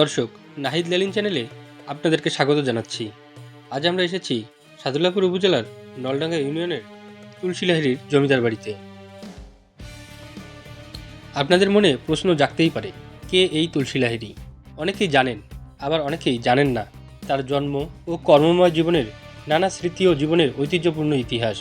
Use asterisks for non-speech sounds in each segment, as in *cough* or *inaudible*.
দর্শক, নাহিদ লেলিন চ্যানেলে আপনাদেরকে স্বাগত জানাচ্ছি। আজ আমরা এসেছি সাদুল্লাপুর উপজেলার নলডাঙ্গা ইউনিয়নের তুলসীলাহিরির জমিদার বাড়িতে। আপনাদের মনে প্রশ্ন জাগতেই পারে, কে এই তুলসীলাহিরি অনেকেই জানেন, আবার অনেকেই জানেন না, তার জন্ম ও কর্মময় জীবনের নানা স্মৃতি ও জীবনের ঐতিহ্যপূর্ণ ইতিহাস।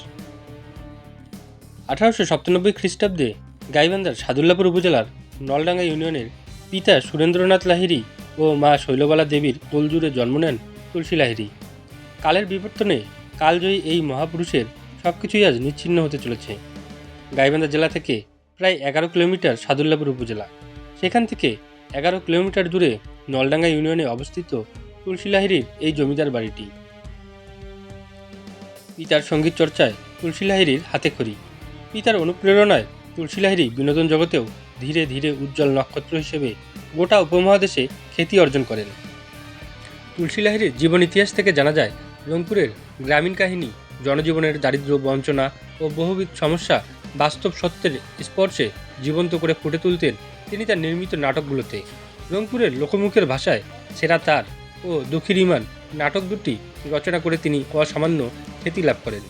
আঠারোশো সাতানব্বই খ্রিস্টাব্দে গাইবান্ধার সাদুল্লাপুর উপজেলার নলডাঙ্গা ইউনিয়নের পিতা সুরেন্দ্রনাথ লাহিড়ী ও মা শৈলবালা দেবীর কোলজুড়ে জন্ম নেন তুলসী লাহিড়ী। কালের বিবর্তনে কালজয়ী এই মহাপুরুষের সব কিছুই আজ নিচ্ছিন্ন হতে চলেছে। গাইবান্ধা জেলা থেকে প্রায় এগারো কিলোমিটার সাদুল্লাপুর উপজেলা। সেখান থেকে এগারো কিলোমিটার দূরে নলডাঙ্গা ইউনিয়নে অবস্থিত তুলসী লাহিড়ীর এই জমিদার বাড়িটি। পিতার সংগীত চর্চায় তুলসী লাহিড়ীর হাতে খড়ি। পিতার অনুপ্রেরণায় তুলসী লাহিড়ী বিনোদন জগতেও ধীরে ধীরে উজ্জ্বল নক্ষত্র হিসেবে গোটা উপমহাদেশে খ্যাতি অর্জন করেন। তুলসী লাহিড়ীর জীবন ইতিহাস থেকে জানা যায়, রংপুরের গ্রামীণ কাহিনী, জনজীবনের দারিদ্র্য বঞ্চনা ও বহুবিধ সমস্যা বাস্তব সত্যের স্পর্শে জীবন্ত করে ফুটে তুলতেন তিনি তার নির্মিত নাটকগুলোতে। রংপুরের লোকমুখের ভাষায় সেরা তার ও দুঃখীর ইমান নাটক দুটি রচনা করে তিনি অসামান্য খ্যাতি লাভ করেন।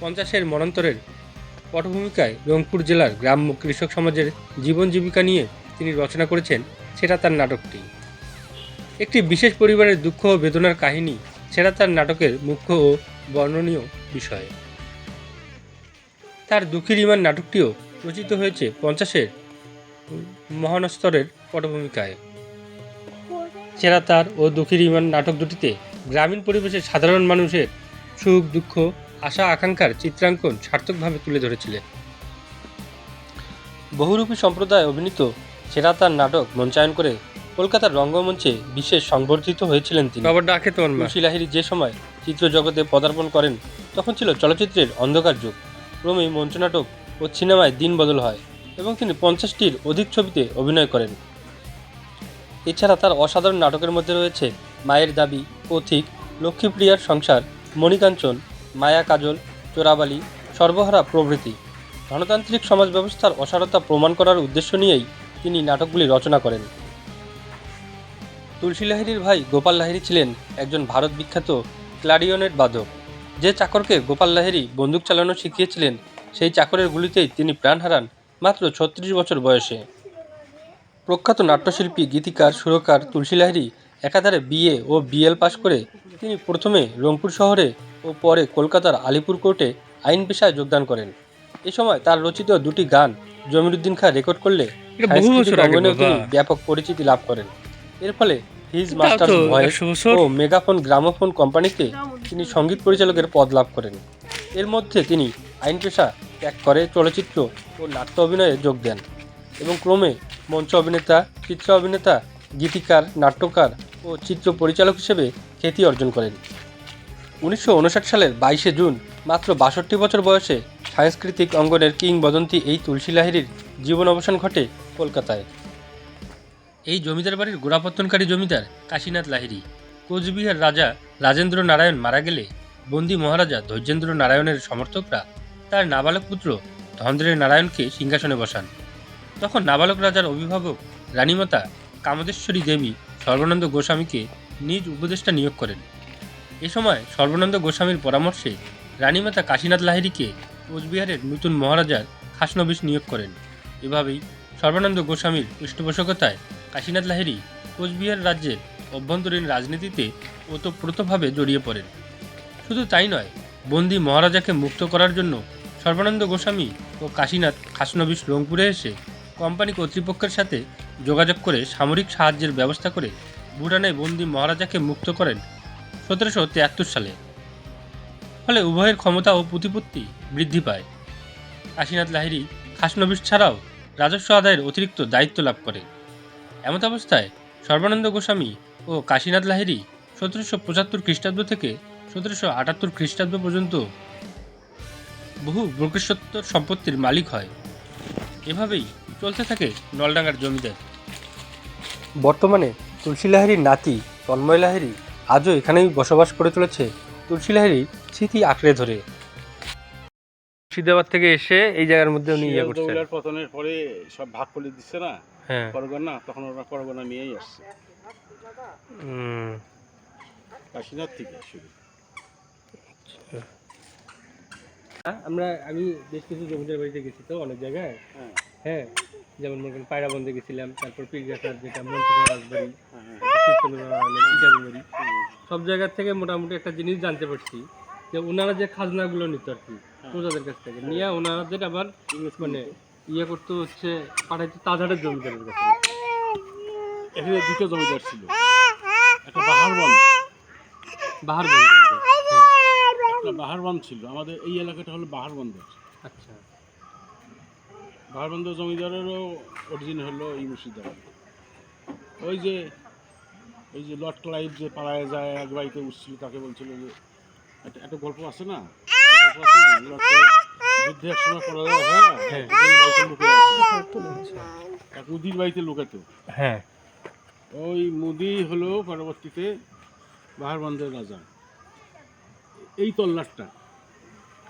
পঞ্চাশের মনান্তরের পটভূমিকায় রংপুর জেলার গ্রাম্য কৃষক সমাজের জীবন জীবিকা নিয়ে তিনি রচনা করেছেন সেটা তার নাটকটি। একটি বিশেষ পরিবারের দুঃখ ও বেদনার কাহিনী সেটা তার নাটকের মুখ্য ও বর্ণনীয় বিষয়। তার দুঃখী ইমান নাটকটিও রচিত হয়েছে পঞ্চাশের মহানস্তরের পটভূমিকায়। সেরা তার ও দুঃখীর ইমান নাটক দুটিতে গ্রামীণ পরিবেশের সাধারণ মানুষের সুখ, দুঃখ, আশা, আকাঙ্ক্ষার চিত্রাঙ্কন সার্থকভাবে তুলে ধরেছিলেন। বহুরূপী সম্প্রদায় অভিনীত সেরা তার নাটক মঞ্চায়ন করে কলকাতার রঙ্গমঞ্চে বিশেষ সংবর্ধিত হয়েছিলেন তিনি। বাবার ডাকে তুলসী লাহিড়ী যে সময় চিত্রজগতে পদার্পণ করেন তখন ছিল চলচ্চিত্রের অন্ধকার যুগ। ক্রমেই মঞ্চনাটক ও সিনেমায় দিন বদল হয় এবং তিনি পঞ্চাশটির অধিক ছবিতে অভিনয় করেন। এছাড়া তার অসাধারণ নাটকের মধ্যে রয়েছে মায়ের দাবি পথিক লক্ষ্মীপ্রিয়ার সংসার মণিকাঞ্চন মায়া কাজল চোরাবালি সর্বহারা প্রভৃতি। গণতান্ত্রিক সমাজ ব্যবস্থার অসারতা প্রমাণ করার উদ্দেশ্য নিয়েই তিনি নাটকগুলি রচনা করেন। তুলসী লাহিড়ীর ভাই গোপাল লাহিড়ী ছিলেন একজন ভারত বিখ্যাত ক্লারিওনেট বাদক। যে চাকরকে গোপাল লাহিড়ী বন্দুক চালানো শিখিয়েছিলেন, সেই চাকরের গুলিতেই তিনি প্রাণ হারান মাত্র ছত্রিশ বছর বয়সে। প্রখ্যাত নাট্যশিল্পী, গীতিকার, সুরকার তুলসী লাহিড়ী একাধারে বিএ ও বিএল পাশ করে তিনি প্রথমে রংপুর শহরে ও পরে কলকাতার আলিপুর কোর্টে আইন পেশায় যোগদান করেন। এ সময় তার রচিত দুটি গান জমিরুদ্দিন খাঁ রেকর্ড করলে সাংস্কৃতিক অঙ্গনেও তিনি ব্যাপক পরিচিতি লাভ করেন। এর ফলে হিজ মাস্টার ভয়েস ও মেগাফোন গ্রামোফোন কোম্পানিতে তিনি সংগীত পরিচালকের পদ লাভ করেন। এর মধ্যে তিনি আইন পেশা ত্যাগ করে চলচ্চিত্র ও নাট্য অভিনয়ে যোগ দেন এবং ক্রমে মঞ্চ অভিনেতা চিত্র অভিনেতা গীতিকার নাট্যকার ও চিত্র পরিচালক হিসেবে খ্যাতি অর্জন করেন। উনিশশো উনষাট সালের বাইশে জুন মাত্র বাষট্টি বছর বয়সে সাংস্কৃতিক অঙ্গনের কিংবদন্তি এই তুলসী লাহিড়ীর জীবন অবসান ঘটে কলকাতায়। এই জমিদার বাড়ির গোড়াপত্তনকারী জমিদার কাশীনাথ লাহিড়ী। কোচবিহার রাজা রাজেন্দ্র নারায়ণ মারা গেলে বন্দী মহারাজা ধৈর্যেন্দ্র নারায়ণের সমর্থকরা তার নাবালক পুত্র ধন্দ্রের নারায়ণকে সিংহাসনে বসান। তখন নাবালক রাজার অভিভাবক রানীমাতা কামদেশ্বরী দেবী সর্বানন্দ গোস্বামীকে নিজ উপদেষ্টা নিয়োগ করেন। এ সময় সর্বানন্দ গোস্বামীর পরামর্শে রানীমাতা কাশীনাথ লাহিড়ীকে কোচবিহারের নতুন মহারাজার খাসনবিশ নিয়োগ করেন। এভাবেই সর্বানন্দ গোস্বামীর পৃষ্ঠপোষকতায় কাশীনাথ লাহিড়ী কোচবিহার রাজ্যের অভ্যন্তরীণ রাজনীতিতে ওতপ্রোতভাবে জড়িয়ে পড়েন। শুধু তাই নয়, বন্দি মহারাজাকে মুক্ত করার জন্য সর্বানন্দ গোস্বামী ও কাশীনাথ খাসনবিশ রংপুরে এসে কোম্পানি কর্তৃপক্ষের সাথে যোগাযোগ করে সামরিক সাহায্যের ব্যবস্থা করে ভুটানে বন্দি মহারাজাকে মুক্ত করেন সতেরোশো তিয়াত্তর সালে। ফলে উভয়ের ক্ষমতা ও প্রতিপত্তি বৃদ্ধি পায়। কাশীনাথ লাহিড়ী খাসনবিশ ছাড়াও রাজস্ব আদায়ের অতিরিক্ত দায়িত্ব লাভ করে। এমত অবস্থায় সর্বানন্দ গোস্বামী ও কাশীনাথ লাহিড়ী সতেরোশো পঁচাত্তর খ্রিস্টাব্দ থেকে সতেরোশো আটাত্তর খ্রিস্টাব্দ পর্যন্ত বহু বৃহস্পত্তর সম্পত্তির মালিক হয়। এভাবেই চলতে থাকে নলডাঙ্গার জমিদার। বর্তমানে তুলসী লাহিড়ীর নাতি তন্ময় লাহিড়ী আজও এখানেই বসবাস করে চলেছে। তুলসী লাহিড়ীর স্মৃতি আঁকড়ে ধরে। মুর্শিদাবাদ থেকে এসে এই জায়গার মধ্যে উনি ইয়ে করছেন। শিয়ালদৌলার পতনের পরে সব ভাগ করে দিচ্ছে না? হ্যাঁ। পরগনা? তখন ওরা পরগনা নিয়েই আসছে। হুম, কাশীনাথ থেকে শুরু। হ্যাঁ, আমরা আমি বেশ কিছু জমিদার বাড়িতে গেছি তো অনেক জায়গায়। হ্যাঁ। হ্যাঁ যেমন মনে করেন পায়রাবন্দে গেছিলাম তারপর পীরগাছার যেটা মন্ত্রী রাজবাড়ি হ্যাঁ। সব জায়গার থেকে মোটামুটি একটা জিনিস জানতে পারছি যে ওনারা যে খাজনাগুলো নিত আর কি প্রজাদের কাছ থেকে নিয়ে ওনাদের আবার মানে ইয়ে করতে হচ্ছে পাঠাইতে তাজহাটের জমিদারের কাছে। এখানে দুটো জমিদার ছিল। একটা বাহারবন বন্ধ একটা বাহারবন ছিল। আমাদের এই এলাকাটা হলো বাহার বাহারবন্দর আচ্ছা। বাহারবন্দর জমিদারেরও অরিজিন হলো এই মুর্শিদাবাদ ওই যে ওই যে লর্ড ক্লাইভ যে পাড়ায় যায় এক বাড়িতে উঠছিল তাকে বলছিল যে একটা একটা গল্প আছে না? গল্প আছে না লর্ড ক্লাইভ যুদ্ধে এক সময় হ্যাঁ হ্যাঁ। একজনের বাড়িতে লুকে আছে এক মুদির বাড়িতে লুকাতো হ্যাঁ। ওই মুদি হলো পরবর্তীতে বাহারবন্দের রাজা। এই তল্লাটটা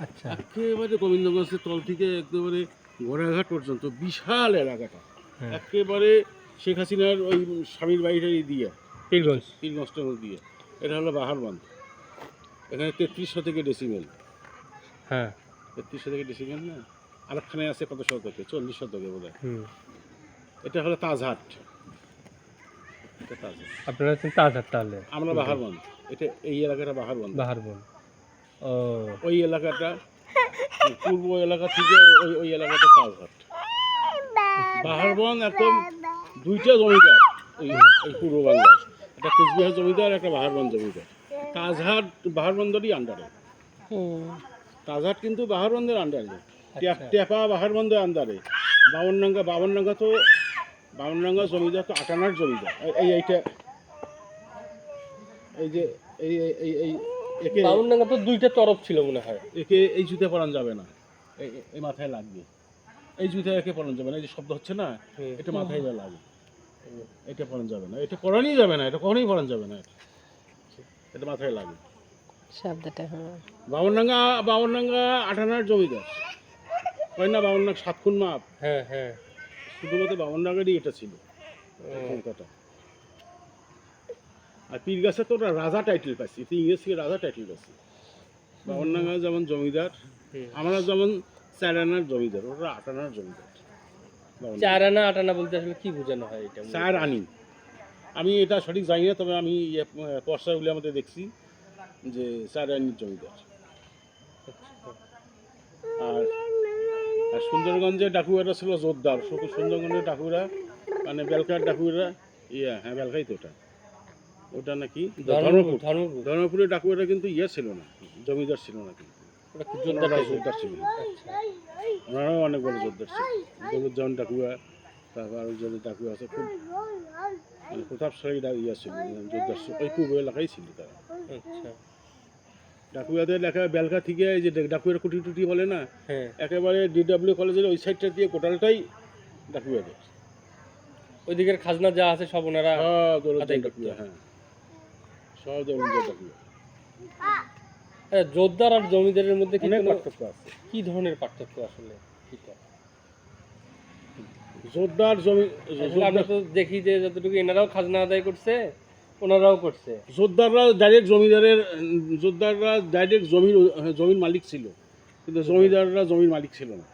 আচ্ছা। একেবারে গোবিন্দগঞ্জের তল থেকে একেবারে ঘোড়াঘাট পর্যন্ত বিশাল এলাকাটা। হ্যাঁ। একেবারে শেখ হাসিনার ওই স্বামীর বাড়িটা দিয়ে। পীরগঞ্জ। পীরগঞ্জটা দিয়ে। এটা হলো বাহারবন্দ এখানে তেত্রিশশো থেকে ডেসিমেল হ্যাঁ। তেত্রিশশো থেকে ডেসিমেল না? আরেকখানে আছে কত শতকে? চল্লিশ শতকে বোধ হয় এটা হলো তাজহাট। আপনারা হচ্ছেন তাজহাট তাহলে? আমরা বাহারবন্দ এটা এই এলাকাটা বাহারবন্দ বাহারবন ও। ওই এলাকাটা পূর্ব এলাকা থেকে ওই ওই এলাকাটা তাজহাট। বাহারবন একদম দুইটা জমিদার। ওই পূর্ব বাংলায় একটা কুচবিহার জমিদার একটা বাহারবন জমিদার। তাজহাট বাহারবন্দরই আন্ডারে তাজহাট কিন্তু বাহারবন্দের আন্ডারে আচ্ছা। টেপা বাহারবন্দের আন্ডারে বাবনডাঙ্গা বাবনডাঙ্গা তো বাবনডাঙ্গা জমিদার তো আটানার জমিদার। এই- এই এইটা এই যে এই এই- এই একে বামুনডাঙ্গা তো দুইটা তরফ ছিল মনে হয়। একে এই জুতে পরান যাবে না। এই মাথায় লাগবে। এই জুতে একে পরান যাবে না। এই যে শব্দ হচ্ছে না এটা মাথায় যা লাগে। এটা পরান যাবে না। এটা পরানই যাবে না এটা কখনোই পরান যাবে না। এটা। এটা মাথায় লাগে শব্দটা হ্যাঁ। বাবনডাঙ্গা বাবনডাঙ্গা আঠানার জমিদার হয় না বাবনডাঙ্গা সাত খুন মাপ? হ্যাঁ হ্যাঁ। শুধুমাত্র বাবনডাঙ্গারই এটা ছিল ক্ষমতাটা আর পীর গাছে তো ওরা রাজা টাইটেল পাইছি তুই ইংরেজ থেকে রাজা টাইটেল পাইছি। বাবনডাঙ্গা যেমন জমিদার আমরা যেমন চার আনার জমিদার ওরা আট আনার জমিদার। চার আনা আট আনা বলতে আসলে কি বোঝানো হয় এটা? চার আনি। আমি এটা সঠিক জানি না তবে আমি ইয়ে, পর্সাগুলি আমাদের দেখছি যে চার আনির জমিদার আর আর সুন্দরগঞ্জের ডাকুয়ারা ছিল জোরদার শুধু সুন্দরগঞ্জের ডাকুরা মানে বেলকার ডাকুরা ইয়া হ্যাঁ বেলকাই তো ওটা। ওটা নাকি? ধর্মপুর ধর্মপুর। ধর্মপুর। ধর্মপুরের ডাকুয়ারা কিন্তু ইয়ে ছিল না জমিদার ছিল না কিন্তু। ওনারা জোরদার ছিল। ওনারাও অনেক বড় জোরদার ছিল। দৌলতজামান ডাকুয়া তারপর আরও যাদের ডাকুয়া আছে খুব মানে প্রতাপশালী ইয়া ছিল জোরদার ছিল। ওই পূর্ব এলাকায় ছিল তারা। আচ্ছা। ডাকুয়াতে লেখা বেলকা থেকে এই যে ডাকুয়ার কুটি টুটি বলে না হ্যাঁ। একেবারে ডিডব্লিউ কলেজের ওই সাইডটা দিয়ে কোটালটাই ডাকুয়াদের ওইদিকের খাজনা যা আছে সব ওনারা হ্যাঁ। সব দৌলতজামান ডাকুয়া জোরদার আর জমিদারের মধ্যে কি অনেক পার্থক্য আছে। কি ধরনের পার্থক্য আসলে? জোরদার জমি আমরা তো দেখি যে যতটুকু এনারাও খাজনা আদায় করছে ওনারাও করছে। জোরদাররা ডাইরেক্ট জমিদারের জোরদাররা ডাইরেক্ট জমির হ্যাঁ, জমির মালিক ছিল। কিন্তু জমিদাররা জমির মালিক ছিল না।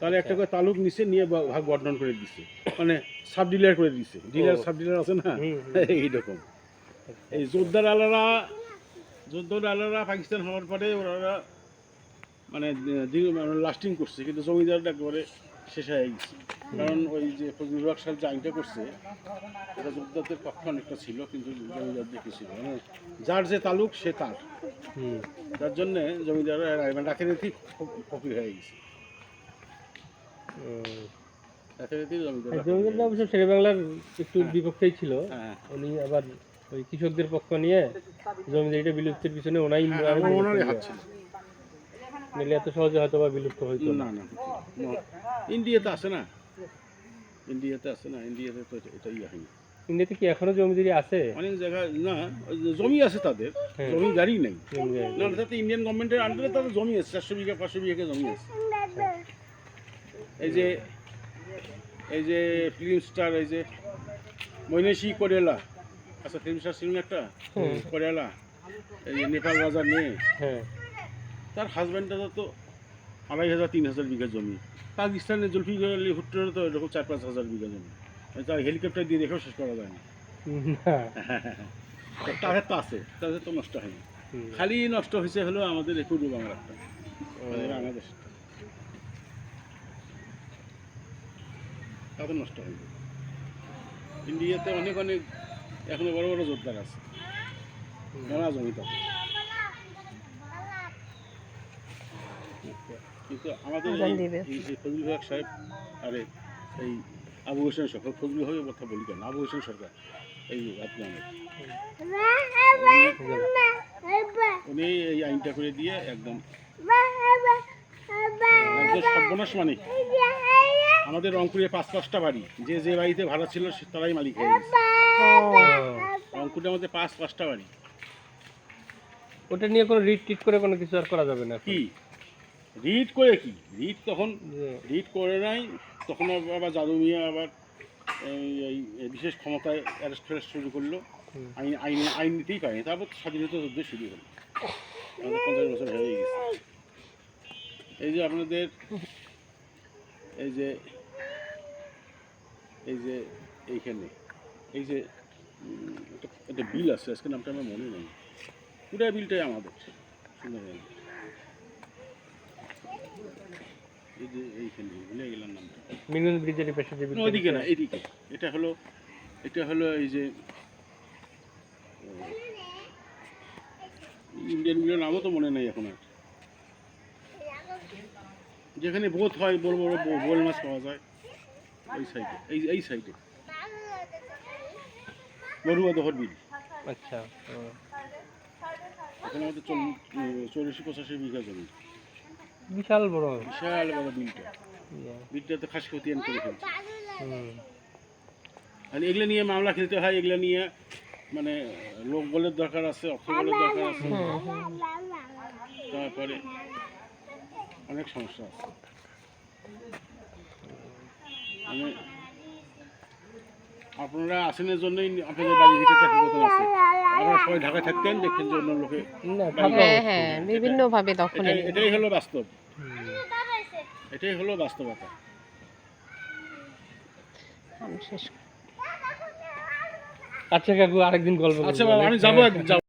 তাহলে একটা করে তালুক নিচে নিয়ে ভাগ বর্ণন করে দিছে। মানে সাব ডিলার করে দিছে। ডিলার। সাব ডিলার আছে না? *laughs* এইরকম। এই জোরদার আলারা জোরদার আলারা পাকিস্তান হওয়ার পরে ওরা মানে লাস্টিং করছে কিন্তু জমিদারটা করে শেষ হয়ে গেছে। কারণ ওই যে বিভাগ সাহেব যে আইনটা করছে এটা জমিদারদের পক্ষে অনেকটা ছিল কিন্তু জমিদারদের কিছু ছিল মানে যার যে তালুক সে তার। যার জন্যে জমিদার মানে রাতেরাতি ফকির হয়ে গেছে। রাতেরাতি জমিদার জমিদাররা অবশ্য শেরে বাংলার একটু বিপক্ষেই ছিল। হ্যাঁ। উনি আবার ওই কৃষকদের পক্ষ নিয়ে জমিদারিটা বিলুপ্তির পিছনে ওনাই হ্যাঁ, নইলে এত সহজে হয়তো বা বিলুপ্ত হইতো না। না। ইন্ডিয়াতে আছে না। ইন্ডিয়াতে আছে না। ইন্ডিয়াতে তো এটা- এটা ইয়ে হয়নি। ইন্ডিয়াতে কি এখনও জমিদারি আছে? অনেক জায়গায় না জমি আছে তাদের। হ্যাঁ। জমি গাড়ি নেই। না তাতে ইন্ডিয়ান গভর্নমেন্টের আন্ডারে তাদের জমি আছে। চারশো বিঘা পাঁচশো বিঘা জমি আছে। এই যে এই যে ফিল্ম স্টার এই যে মৈনেশি কোরেলা। আচ্ছা স্টার ছিলেন একটা। করিয়ালা এই নেপাল বাজার নিয়ে হ্যাঁ। তার হাজব্যান্ডটা তো আড়াই হাজার তিন হাজার বিঘা জমি। পাকিস্তানের জুলফিকার আলী ভুট্টোর তো এরকম চার পাঁচ হাজার বিঘা জমি। তার হেলিকপ্টার দিয়ে দেখেও শেষ করা যায় না। *laughs* তাদের তো আছে তাদের তো নষ্ট হয়নি। খালি নষ্ট হয়েছে হলো আমাদের এই পূর্ব বাংলাটা আমাদের বাংলাদেশ তাদের নষ্ট হয়নি। ইন্ডিয়াতে অনেক অনেক এখনও বড় বড় যোদ্ধার আছে। মেলা জমি তাদের কিন্তু আমাদের এই- ফজলুল হক সাহেব আরে এই আবু হোসেন সরকার ফজলুল হকের কথা বলি কেন? আবু হোসেন সরকার এই আপনার উনি এই আইনটা করে দিয়ে একদম সর্বনাশ মানে আমাদের রংপুরে পাঁচ পাঁচটা বাড়ি যে যে বাড়িতে ভাড়া ছিল তারাই মালিক হয়ে গেছে। রংপুরে আমাদের পাঁচ পাঁচটা বাড়ি। ওটা নিয়ে কোনো রিট টিট করে কোনো কিছু আর করা যাবে না কি? রিট করে কি? রিট তখন রিট করে নাই তখন আবার জাদু মিয়া আবার এই বিশেষ ক্ষমতায় অ্যারেস্ট ফ্যারেস্ট শুরু করল। আইন আইন আইন নিতেই পারেনি। তারপর স্বাধীনতা যুদ্ধ শুরু হলো। আমাদের পঞ্চাশ বছর হয়ে গেছে। এই যে আপনাদের এই যে এই যে এইখানে। এই যে একটা- বিল আছে আজকে নামটা আমার মনে নেই। পুরো বিলটাই আমাদের সুন্দরবন এই যে এইখানে ভুলে গেলাম নামটা। মিলন ব্রিজের পাশে যে না, ওইদিকে না এদিকে। এটা হলো এটা হলো এই যে ইন্ডিয়ান মিলের নামও তো মনে নেই এখন আর। যেখানে বোধ হয় বড় বড় বোল মাছ পাওয়া যায় এই সাইডে এই এই সাইডে বড়ুয়া দহর বিল আচ্ছা। এখানে আমাদের চল্লিশ পঁচাশি বিঘা জমি। বিশাল বড়। বিশাল বড় বিলটা। বিলটা তো খাস খতিয়ান করে ফেলছে। আর এগুলো নিয়ে মামলা খেলতে হয় এগুলো নিয়ে মানে লোক বলের দরকার আছে অর্থ বলের দরকার আছে। তারপরে অনেক সমস্যা আছে। মানে আপনারা আসেনের জন্যই আপনাদের বাড়ি ভিতরে চাকরি করতে আছে আপনারা সবাই ঢাকায় থাকতেন দেখতেন যে অন্য লোকে হ্যাঁ হ্যাঁ বিভিন্ন ভাবে দখল। এটাই হলো বাস্তব। এটাই হলো বাস্তবতা। আমি শেষ আচ্ছা কাকু আরেকদিন গল্প আচ্ছা আমি যাব একদিন যাব।